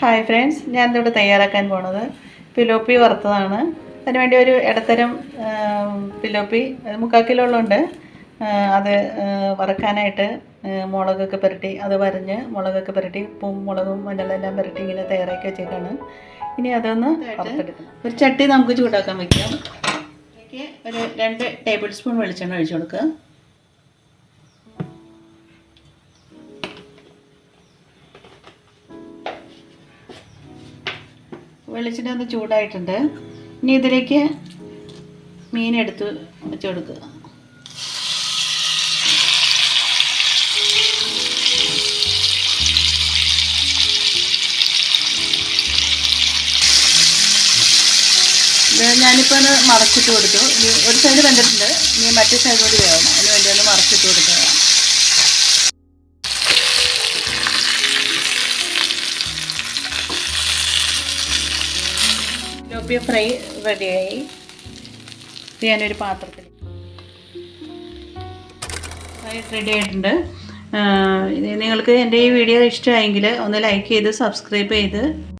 Hi friends ഞാൻ ഇവിടെ തയ്യാറാക്കാൻ പോണത് പിലോപ്പി വറുത്തതാണ്. അതിനുവേണ്ടി ഒരു ഇടത്തരം പിലോപ്പി മുക്കാൽ കിലോ ഉള്ളുണ്ട് അത് വറുക്കാനായിട്ട് മുളകൊക്കെ പുരട്ടി അത് വരഞ്ഞ് മുളകൊക്കെ പുരട്ടി ഉപ്പും മുളകും മഞ്ഞളെല്ലാം പുരട്ടി ഇങ്ങനെ തയ്യാറാക്കി വെച്ചേക്കാണ്. ഇനി അതൊന്ന് ഒരു ചട്ടി നമുക്ക് ചൂടാക്കാൻ വെക്കാം. അതിലേക്ക് ഒരു രണ്ട് ടേബിൾ സ്പൂൺ വെളിച്ചെണ്ണ ഒഴിച്ചു കൊടുക്കുക. വെളിച്ചെണ്ണ ഒന്ന് ചൂടായിട്ടുണ്ട്. ഇനി ഇതിലേക്ക് മീൻ എടുത്ത് വെച്ച് കൊടുക്കുക. ഞാനിപ്പോൾ ഒന്ന് മറച്ചിട്ട് കൊടുത്തു. ഇനി ഒരു സൈഡ് വെന്തിട്ടുണ്ട്. ഇനി മറ്റേ സൈഡ് കൂടി വേണം. അതിന് വേണ്ടി ഒന്ന് മറച്ചിട്ട് കൊടുക്കുക ലോപ്പിയ ഫ്രൈ റെഡിയായി. ഞാനൊരു പാത്രത്തിൽ ഫ്രൈ റെഡി ആയിട്ടുണ്ട്. നിങ്ങൾക്ക് എന്റെ ഈ വീഡിയോ ഇഷ്ടമായെങ്കിൽ ഒന്ന് ലൈക്ക് ചെയ്ത് സബ്സ്ക്രൈബ് ചെയ്ത്